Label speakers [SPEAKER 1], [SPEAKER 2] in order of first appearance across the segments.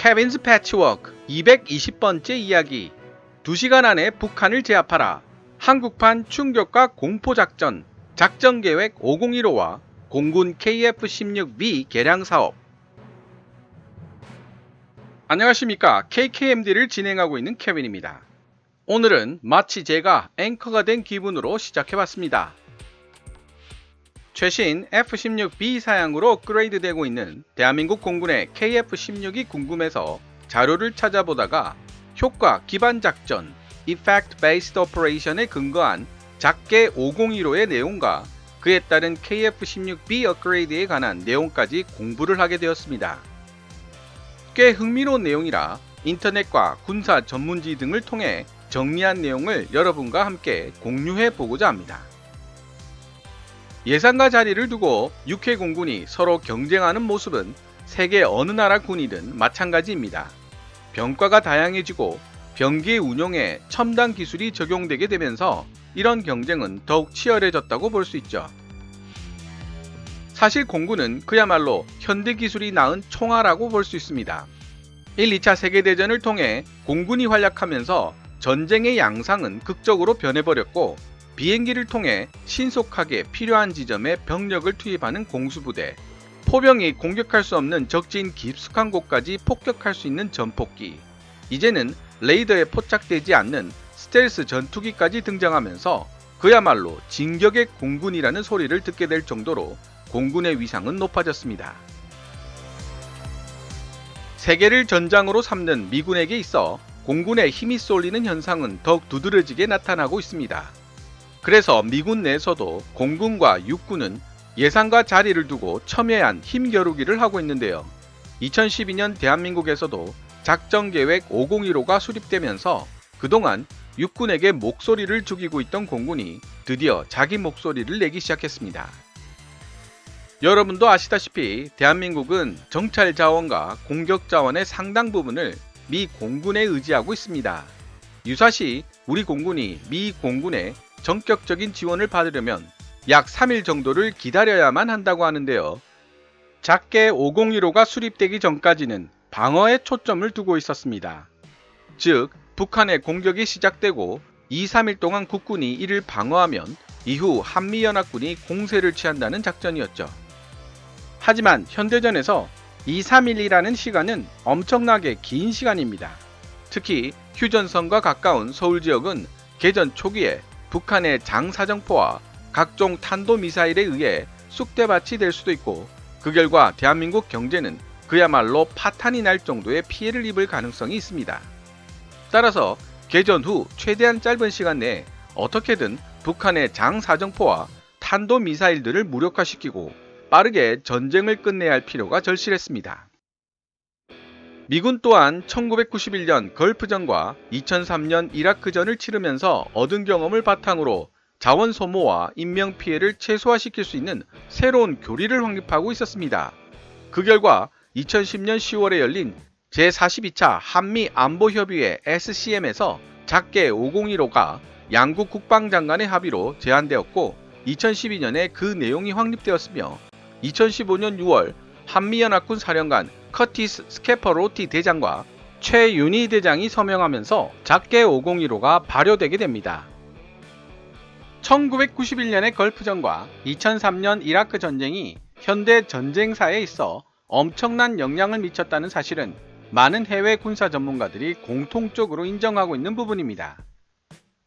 [SPEAKER 1] 케빈스 패치워크 220번째 이야기. 2시간 안에 북한을 제압하라. 한국판 충격과 공포작전. 작전계획 5015와 공군 KF-16B 개량 사업. 안녕하십니까. KKMD를 진행하고 있는 케빈입니다. 오늘은 마치 제가 앵커가 된 기분으로 시작해봤습니다. 최신 F-16B 사양으로 업그레이드 되고 있는 대한민국 공군의 KF-16이 궁금해서 자료를 찾아보다가 효과 기반 작전 Effect Based Operation에 근거한 작게 5015의 내용과 그에 따른 KF-16B 업그레이드에 관한 내용까지 공부를 하게 되었습니다. 꽤 흥미로운 내용이라 인터넷과 군사 전문지 등을 통해 정리한 내용을 여러분과 함께 공유해 보고자 합니다. 예상과 자리를 두고 육해 공군이 서로 경쟁하는 모습은 세계 어느 나라 군이든 마찬가지입니다. 병과가 다양해지고 병기 운용에 첨단 기술이 적용되게 되면서 이런 경쟁은 더욱 치열해졌다고 볼 수 있죠. 사실 공군은 그야말로 현대 기술이 낳은 총알라고 볼 수 있습니다. 1, 2차 세계대전을 통해 공군이 활약하면서 전쟁의 양상은 극적으로 변해버렸고 비행기를 통해 신속하게 필요한 지점에 병력을 투입하는 공수부대, 포병이 공격할 수 없는 적진 깊숙한 곳까지 폭격할 수 있는 전폭기, 이제는 레이더에 포착되지 않는 스텔스 전투기까지 등장하면서 그야말로 진격의 공군이라는 소리를 듣게 될 정도로 공군의 위상은 높아졌습니다. 세계를 전장으로 삼는 미군에게 있어 공군의 힘이 쏠리는 현상은 더욱 두드러지게 나타나고 있습니다. 그래서 미군 내에서도 공군과 육군은 예상과 자리를 두고 첨예한 힘겨루기를 하고 있는데요. 2012년 대한민국에서도 작전계획 5015가 수립되면서 그동안 육군에게 목소리를 죽이고 있던 공군이 드디어 자기 목소리를 내기 시작했습니다. 여러분도 아시다시피 대한민국은 정찰 자원과 공격 자원의 상당 부분을 미 공군에 의지하고 있습니다. 유사시 우리 공군이 미 공군의 전격적인 지원을 받으려면 약 3일 정도를 기다려야만 한다고 하는데요. 작게 5015가 수립되기 전까지는 방어에 초점을 두고 있었습니다. 즉, 북한의 공격이 시작되고 2, 3일 동안 국군이 이를 방어하면 이후 한미연합군이 공세를 취한다는 작전이었죠. 하지만 현대전에서 2, 3일이라는 시간은 엄청나게 긴 시간입니다. 특히 휴전선과 가까운 서울 지역은 개전 초기에 북한의 장사정포와 각종 탄도미사일에 의해 쑥대밭이 될 수도 있고 그 결과 대한민국 경제는 그야말로 파탄이 날 정도의 피해를 입을 가능성이 있습니다. 따라서 개전 후 최대한 짧은 시간 내에 어떻게든 북한의 장사정포와 탄도미사일들을 무력화시키고 빠르게 전쟁을 끝내야 할 필요가 절실했습니다. 미군 또한 1991년 걸프전과 2003년 이라크전을 치르면서 얻은 경험을 바탕으로 자원 소모와 인명 피해를 최소화시킬 수 있는 새로운 교리를 확립하고 있었습니다. 그 결과 2010년 10월에 열린 제42차 한미 안보협의회 SCM에서 작게 5015가 양국 국방장관의 합의로 제안되었고 2012년에 그 내용이 확립되었으며 2015년 6월 한미연합군 사령관 커티스 스케퍼로티 대장과 최윤희 대장이 서명하면서 작게 5015가 발효되게 됩니다. 1991년의 걸프전과 2003년 이라크 전쟁이 현대 전쟁사에 있어 엄청난 영향을 미쳤다는 사실은 많은 해외 군사 전문가들이 공통적으로 인정하고 있는 부분입니다.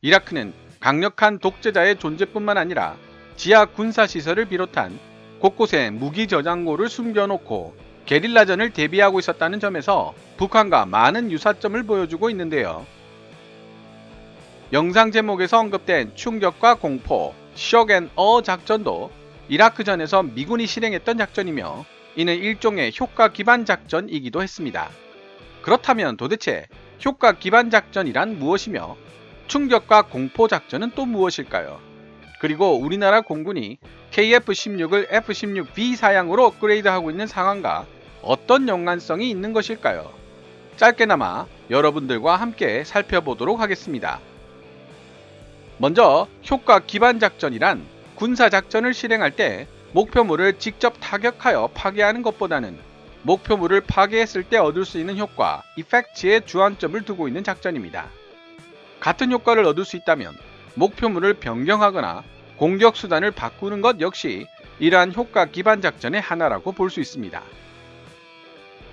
[SPEAKER 1] 이라크는 강력한 독재자의 존재뿐만 아니라 지하 군사 시설을 비롯한 곳곳에 무기 저장고를 숨겨놓고 게릴라전을 대비하고 있었다는 점에서 북한과 많은 유사점을 보여주고 있는데요. 영상 제목에서 언급된 충격과 공포, 쇼앤어 작전도 이라크전에서 미군이 실행했던 작전이며 이는 일종의 효과 기반 작전이기도 했습니다. 그렇다면 도대체 효과 기반 작전이란 무엇이며 충격과 공포 작전은 또 무엇일까요? 그리고 우리나라 공군이 KF-16을 F-16B 사양으로 업그레이드하고 있는 상황과 어떤 연관성이 있는 것일까요? 짧게나마 여러분들과 함께 살펴보도록 하겠습니다. 먼저 효과 기반 작전이란 군사 작전을 실행할 때 목표물을 직접 타격하여 파괴하는 것보다는 목표물을 파괴했을 때 얻을 수 있는 효과, 이펙트에 주안점을 두고 있는 작전입니다. 같은 효과를 얻을 수 있다면 목표물을 변경하거나 공격 수단을 바꾸는 것 역시 이러한 효과 기반 작전의 하나라고 볼 수 있습니다.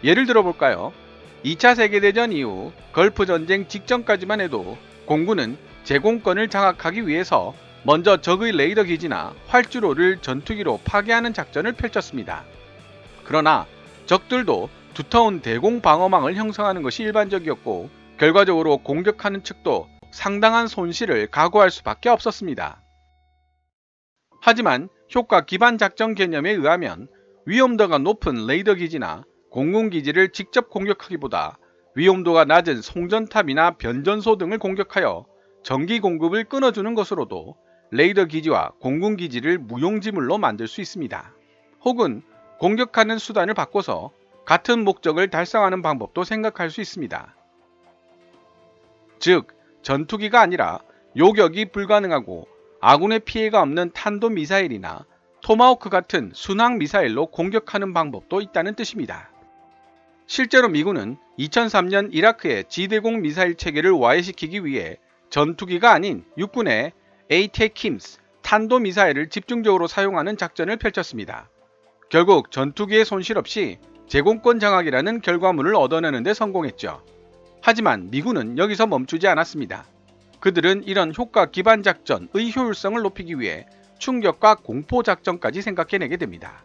[SPEAKER 1] 예를 들어 볼까요? 2차 세계대전 이후 걸프 전쟁 직전까지만 해도 공군은 제공권을 장악하기 위해서 먼저 적의 레이더 기지나 활주로를 전투기로 파괴하는 작전을 펼쳤습니다. 그러나 적들도 두터운 대공 방어망을 형성하는 것이 일반적이었고 결과적으로 공격하는 측도 상당한 손실을 각오할 수밖에 없었습니다. 하지만 효과 기반 작전 개념에 의하면 위험도가 높은 레이더 기지나 공군 기지를 직접 공격하기보다 위험도가 낮은 송전탑이나 변전소 등을 공격하여 전기 공급을 끊어주는 것으로도 레이더 기지와 공군 기지를 무용지물로 만들 수 있습니다. 혹은 공격하는 수단을 바꿔서 같은 목적을 달성하는 방법도 생각할 수 있습니다. 즉, 전투기가 아니라 요격이 불가능하고 아군의 피해가 없는 탄도 미사일이나 토마호크 같은 순항 미사일로 공격하는 방법도 있다는 뜻입니다. 실제로 미군은 2003년 이라크의 지대공 미사일 체계를 와해시키기 위해 전투기가 아닌 육군의 ATACMS 탄도 미사일을 집중적으로 사용하는 작전을 펼쳤습니다. 결국 전투기의 손실 없이 제공권 장악이라는 결과물을 얻어내는 데 성공했죠. 하지만 미군은 여기서 멈추지 않았습니다. 그들은 이런 효과 기반 작전의 효율성을 높이기 위해 충격과 공포 작전까지 생각해내게 됩니다.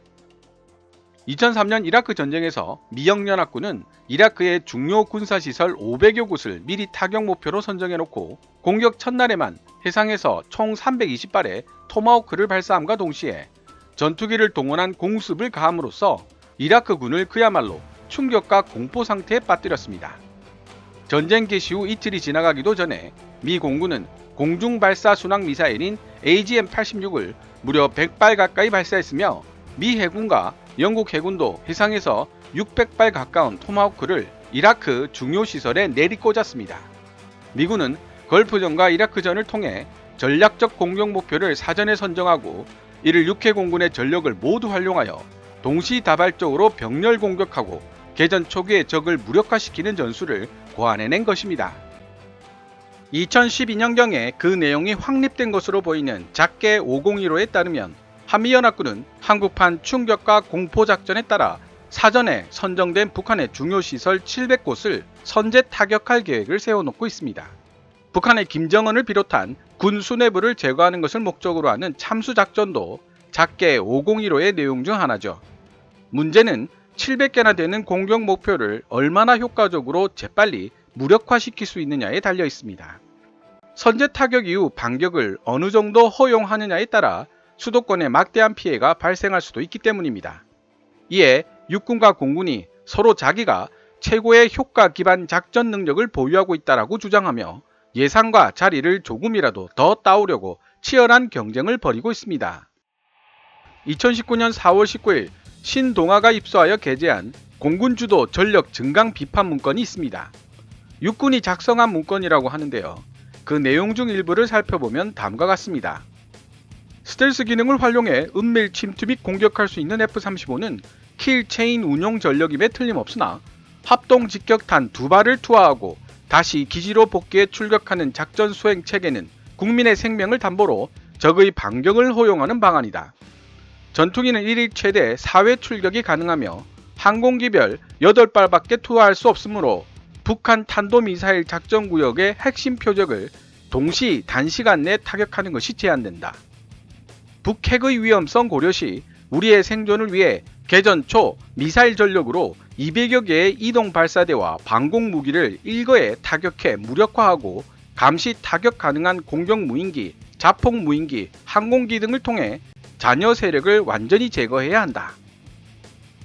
[SPEAKER 1] 2003년 이라크 전쟁에서 미영연합군은 이라크의 중요 군사시설 500여 곳을 미리 타격 목표로 선정해놓고 공격 첫날에만 해상에서 총 320발의 토마호크를 발사함과 동시에 전투기를 동원한 공습을 가함으로써 이라크군을 그야말로 충격과 공포 상태에 빠뜨렸습니다. 전쟁 개시 후 이틀이 지나가기도 전에 미 공군은 공중 발사 순항 미사일인 AGM-86을 무려 100발 가까이 발사했으며 미 해군과 영국 해군도 해상에서 600발 가까운 토마호크를 이라크 중요 시설에 내리꽂았습니다. 미군은 걸프전과 이라크전을 통해 전략적 공격 목표를 사전에 선정하고 이를 육해 공군의 전력을 모두 활용하여 동시다발적으로 병렬 공격하고 개전 초기에 적을 무력화시키는 전술을 고안해낸 것입니다. 2012년경에 그 내용이 확립된 것으로 보이는 작게 501호에 따르면 한미연합군은 한국판 충격과 공포작전에 따라 사전에 선정된 북한의 중요 시설 700곳을 선제 타격할 계획을 세워놓고 있습니다. 북한의 김정은을 비롯한 군 수뇌부를 제거하는 것을 목적으로 하는 참수작전도 작게 501호의 내용 중 하나죠. 문제는 700개나 되는 공격 목표를 얼마나 효과적으로 재빨리 무력화시킬 수 있느냐에 달려 있습니다. 선제 타격 이후 반격을 어느 정도 허용하느냐에 따라 수도권에 막대한 피해가 발생할 수도 있기 때문입니다. 이에 육군과 공군이 서로 자기가 최고의 효과 기반 작전 능력을 보유하고 있다라고 주장하며 예상과 자리를 조금이라도 더 따오려고 치열한 경쟁을 벌이고 있습니다. 2019년 4월 19일 신동아가 입수하여 게재한 공군 주도 전력 증강 비판 문건이 있습니다. 육군이 작성한 문건이라고 하는데요. 그 내용 중 일부를 살펴보면 다음과 같습니다. 스텔스 기능을 활용해 은밀 침투 및 공격할 수 있는 F-35는 킬 체인 운용 전력임에 틀림없으나 합동 직격탄 두 발을 투하하고 다시 기지로 복귀해 출격하는 작전 수행 체계는 국민의 생명을 담보로 적의 반격을 허용하는 방안이다. 전투기는 1일 최대 4회 출격이 가능하며 항공기별 8발밖에 투하할 수 없으므로 북한 탄도미사일 작전구역의 핵심 표적을 동시 단시간 내 타격하는 것이 제한된다. 북핵의 위험성 고려시 우리의 생존을 위해 개전 초 미사일 전력으로 200여 개의 이동 발사대와 방공 무기를 일거에 타격해 무력화하고 감시 타격 가능한 공격 무인기, 자폭 무인기, 항공기 등을 통해 잔여 세력을 완전히 제거해야 한다.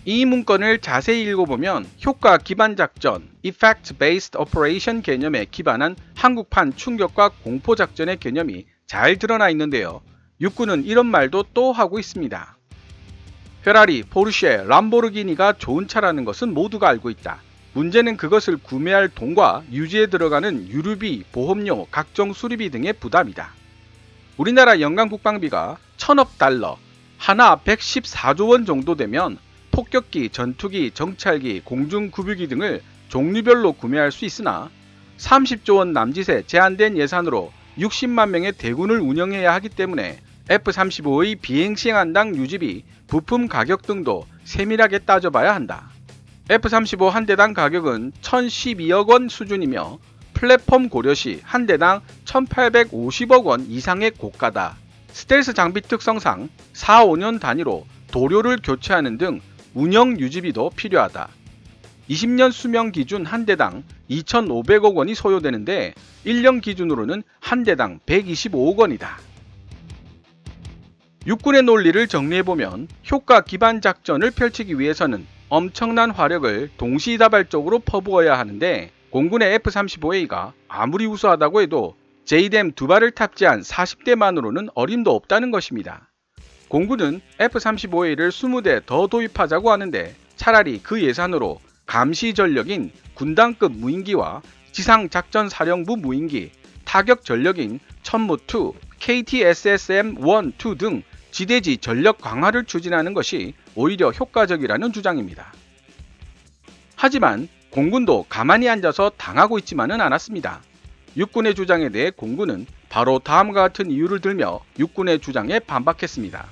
[SPEAKER 1] 이 문건을 자세히 읽어보면 효과 기반 작전, Effect Based Operation 개념에 기반한 한국판 충격과 공포 작전의 개념이 잘 드러나 있는데요. 육군은 이런 말도 또 하고 있습니다. 페라리, 포르쉐, 람보르기니가 좋은 차라는 것은 모두가 알고 있다. 문제는 그것을 구매할 돈과 유지에 들어가는 유류비, 보험료, 각종 수리비 등의 부담이다. 우리나라 연간 국방비가 천억 달러, 하나 114조 원 정도 되면 폭격기, 전투기, 정찰기, 공중급유기 등을 종류별로 구매할 수 있으나 30조 원 남짓의 제한된 예산으로 60만 명의 대군을 운영해야 하기 때문에 F-35의 비행 시간당 유지비, 부품 가격 등도 세밀하게 따져봐야 한다. F-35 한 대당 가격은 1,012억 원 수준이며 플랫폼 고려 시 한 대당 1,850억 원 이상의 고가다. 스텔스 장비 특성상 4, 5년 단위로 도료를 교체하는 등 운영 유지비 도 필요하다. 20년 수명 기준 한 대당 2,500억 원이 소요되는데 1년 기준으로는 한 대당 125억 원이다. 육군의 논리를 정리해보면 효과 기반 작전을 펼치기 위해서는 엄청난 화력을 동시다발적으로 퍼부어야 하는데 공군의 F-35A가 아무리 우수하다고 해도 JDM 두 발을 탑재한 40대만으로는 어림도 없다는 것입니다. 공군은 F-35A를 20대 더 도입하자고 하는데 차라리 그 예산으로 감시 전력인 군단급 무인기와 지상작전사령부 무인기, 타격 전력인 천무2, KTSSM-1, 2 등 지대지 전력 강화를 추진하는 것이 오히려 효과적이라는 주장입니다. 하지만 공군도 가만히 앉아서 당하고 있지만은 않았습니다. 육군의 주장에 대해 공군은 바로 다음과 같은 이유를 들며 육군의 주장에 반박했습니다.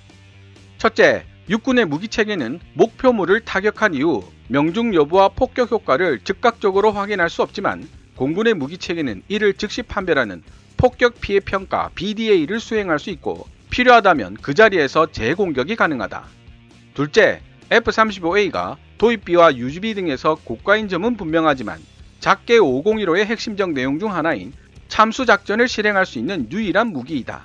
[SPEAKER 1] 첫째, 육군의 무기 체계는 목표물을 타격한 이후 명중 여부와 폭격 효과를 즉각적으로 확인할 수 없지만 공군의 무기 체계는 이를 즉시 판별하는 폭격 피해 평가 BDA를 수행할 수 있고 필요하다면 그 자리에서 재공격이 가능하다. 둘째, F-35A가 도입비와 유지비 등에서 고가인 점은 분명하지만 작게 501호의 핵심적 내용 중 하나인 참수 작전을 실행할 수 있는 유일한 무기이다.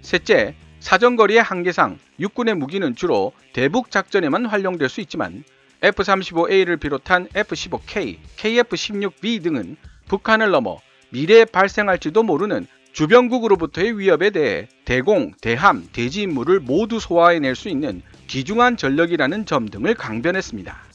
[SPEAKER 1] 셋째, 사정거리의 한계상 육군의 무기는 주로 대북 작전에만 활용될 수 있지만 F-35A를 비롯한 F-15K, KF-16B 등은 북한을 넘어 미래에 발생할지도 모르는 주변국으로부터의 위협에 대해 대공, 대함, 대지 임무를 모두 소화해낼 수 있는 귀중한 전력이라는 점 등을 강변했습니다.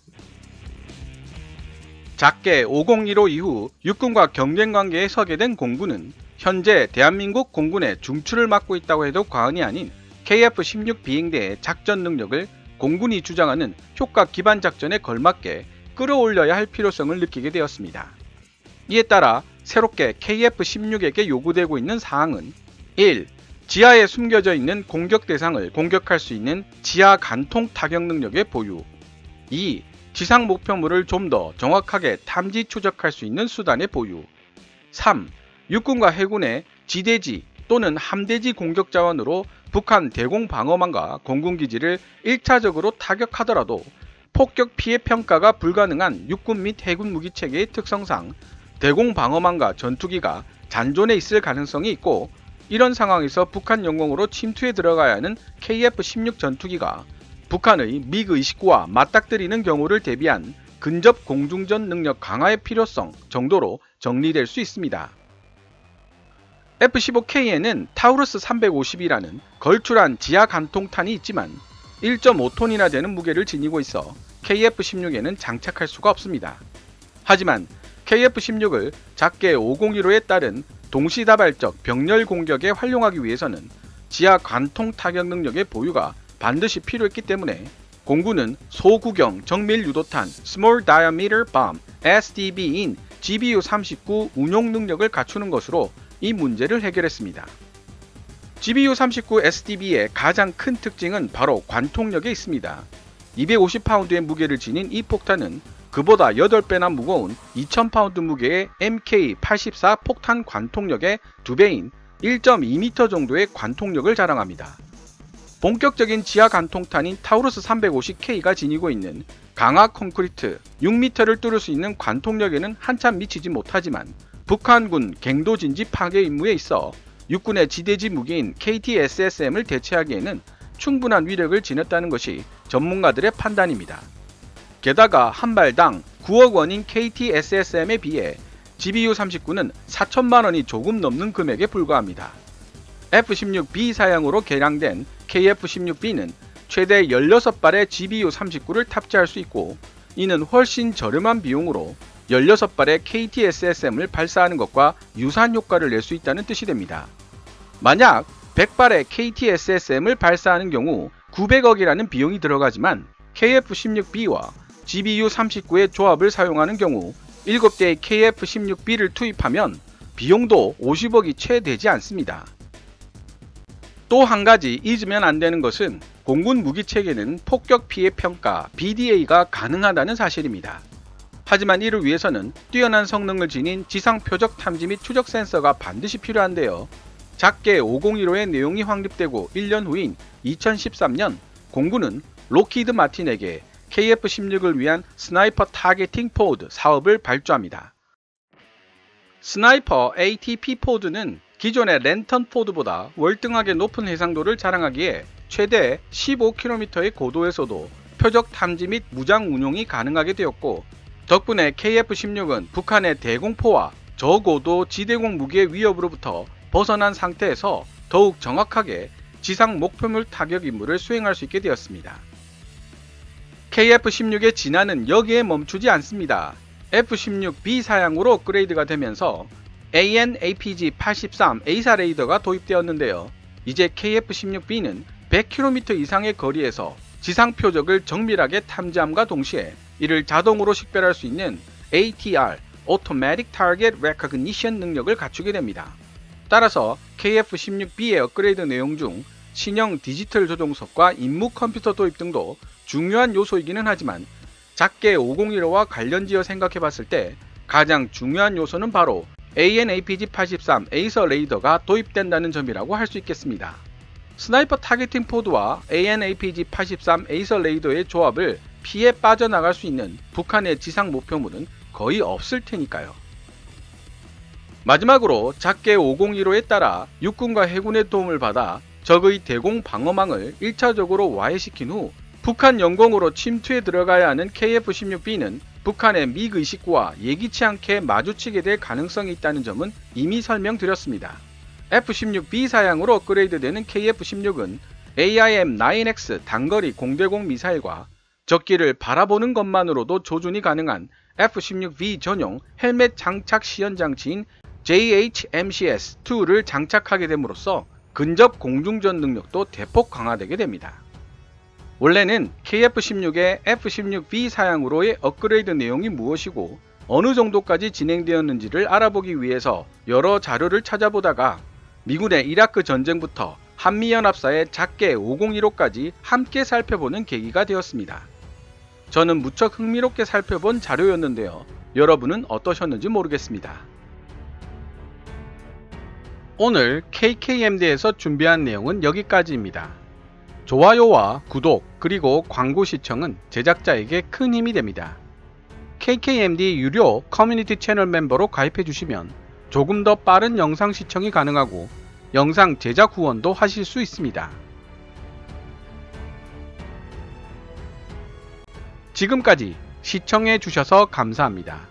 [SPEAKER 1] 작게 5015 이후 육군과 경쟁 관계에 서게 된 공군은 현재 대한민국 공군의 중추를 맡고 있다고 해도 과언이 아닌 KF-16 비행대의 작전 능력을 공군이 주장하는 효과 기반 작전에 걸맞게 끌어올려야 할 필요성을 느끼게 되었습니다. 이에 따라 새롭게 KF-16에게 요구되고 있는 사항은 1. 지하에 숨겨져 있는 공격 대상을 공격할 수 있는 지하 간통 타격 능력의 보유 2. 지상 목표물을 좀 더 정확하게 탐지 추적할 수 있는 수단의 보유 3. 육군과 해군의 지대지 또는 함대지 공격 자원으로 북한 대공 방어망과 공군 기지를 1차적으로 타격하더라도 폭격 피해 평가가 불가능한 육군 및 해군 무기 체계의 특성상 대공 방어망과 전투기가 잔존해 있을 가능성이 있고 이런 상황에서 북한 영공으로 침투해 들어가야 하는 KF-16 전투기가 북한의 미그 29와 맞닥뜨리는 경우를 대비한 근접 공중전 능력 강화의 필요성 정도로 정리될 수 있습니다. F-15K에는 타우루스 350이라는 걸출한 지하 간통탄이 있지만 1.5톤이나 되는 무게를 지니고 있어 KF-16에는 장착할 수가 없습니다. 하지만 KF-16을 작게 501호에 따른 동시다발적 병렬 공격에 활용하기 위해서는 지하 관통 타격 능력의 보유가 반드시 필요했기 때문에 공군은 소구경 정밀 유도탄 Small Diameter Bomb SDB인 GBU-39 운용 능력을 갖추는 것으로 이 문제를 해결했습니다. GBU-39 SDB의 가장 큰 특징은 바로 관통력에 있습니다. 250파운드의 무게를 지닌 이 폭탄은 그보다 8배나 무거운 2000파운드 무게의 MK84 폭탄 관통력의 2배인 1.2m 정도의 관통력을 자랑합니다. 본격적인 지하 관통탄인 타우루스 350K가 지니고 있는 강화 콘크리트 6m를 뚫을 수 있는 관통력에는 한참 미치지 못하지만 북한군 갱도진지 파괴 임무에 있어 육군의 지대지 무기인 KTSSM을 대체하기에는 충분한 위력을 지녔다는 것이 전문가들의 판단입니다. 게다가 한 발당 9억 원인 KTSSM에 비해 GBU-39는 4천만 원이 조금 넘는 금액에 불과합니다. F-16B 사양으로 개량된 KF-16B는 최대 16발의 GBU-39를 탑재할 수 있고 이는 훨씬 저렴한 비용으로 16발의 KTSSM을 발사하는 것과 유사한 효과를 낼 수 있다는 뜻이 됩니다. 만약 100발의 KTSSM을 발사하는 경우 900억이라는 비용이 들어가지만 KF-16B와 GBU-39의 조합을 사용하는 경우 7대의 KF-16B를 투입하면 비용도 50억이 채 되지 않습니다. 또 한 가지 잊으면 안 되는 것은 공군 무기 체계는 폭격 피해 평가 BDA가 가능하다는 사실입니다. 하지만 이를 위해서는 뛰어난 성능을 지닌 지상 표적 탐지 및 추적 센서가 반드시 필요한데요. 작게 501호의 내용이 확립되고 1년 후인 2013년 공군은 로키드 마틴에게 KF-16을 위한 스나이퍼 타겟팅 포드 사업을 발주합니다. 스나이퍼 ATP 포드는 기존의 랜턴 포드보다 월등하게 높은 해상도를 자랑하기에 최대 15km의 고도에서도 표적 탐지 및 무장 운용이 가능하게 되었고 덕분에 KF-16은 북한의 대공포와 저고도 지대공 무기의 위협으로부터 벗어난 상태에서 더욱 정확하게 지상 목표물 타격 임무를 수행할 수 있게 되었습니다. KF-16의 진화는 여기에 멈추지 않습니다. F-16B 사양으로 업그레이드가 되면서 AN/APG-83 A사 레이더가 도입되었는데요. 이제 KF-16B는 100km 이상의 거리에서 지상 표적을 정밀하게 탐지함과 동시에 이를 자동으로 식별할 수 있는 ATR (Automatic Target Recognition) 능력을 갖추게 됩니다. 따라서 KF-16B의 업그레이드 내용 중 신형 디지털 조종석과 임무 컴퓨터 도입 등도 중요한 요소이기는 하지만 작게 501호와 관련지어 생각해 봤을 때 가장 중요한 요소는 바로 AN/APG-83 에이서 레이더가 도입된다는 점이라고 할 수 있겠습니다. 스나이퍼 타겟팅 포드와 AN/APG-83 에이서 레이더의 조합을 피해 빠져나갈 수 있는 북한의 지상 목표물은 거의 없을 테니까요. 마지막으로 작게 501호에 따라 육군과 해군의 도움을 받아 적의 대공 방어망을 1차적으로 와해시킨 후 북한 영공으로 침투해 들어가야 하는 KF-16B는 북한의 미그 29와 예기치 않게 마주치게 될 가능성이 있다는 점은 이미 설명드렸습니다. F-16B 사양으로 업그레이드되는 KF-16은 AIM-9X 단거리 공대공 미사일과 적기를 바라보는 것만으로도 조준이 가능한 F-16V 전용 헬멧 장착 시연 장치인 JHMCS-2를 장착하게 됨으로써 근접 공중전 능력도 대폭 강화되게 됩니다. 원래는 KF-16의 F-16V 사양으로의 업그레이드 내용이 무엇이고 어느 정도까지 진행되었는지를 알아보기 위해서 여러 자료를 찾아보다가 미군의 이라크 전쟁부터 한미연합사의 작게 501호까지 함께 살펴보는 계기가 되었습니다. 저는 무척 흥미롭게 살펴본 자료였는데요. 여러분은 어떠셨는지 모르겠습니다. 오늘 KKMD에서 준비한 내용은 여기까지입니다. 좋아요와 구독 그리고 광고 시청은 제작자에게 큰 힘이 됩니다. KKMD 유료 커뮤니티 채널 멤버로 가입해 주시면 조금 더 빠른 영상 시청이 가능하고 영상 제작 후원도 하실 수 있습니다. 지금까지 시청해 주셔서 감사합니다.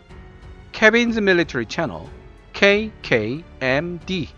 [SPEAKER 1] Kevin's Military Channel KKMD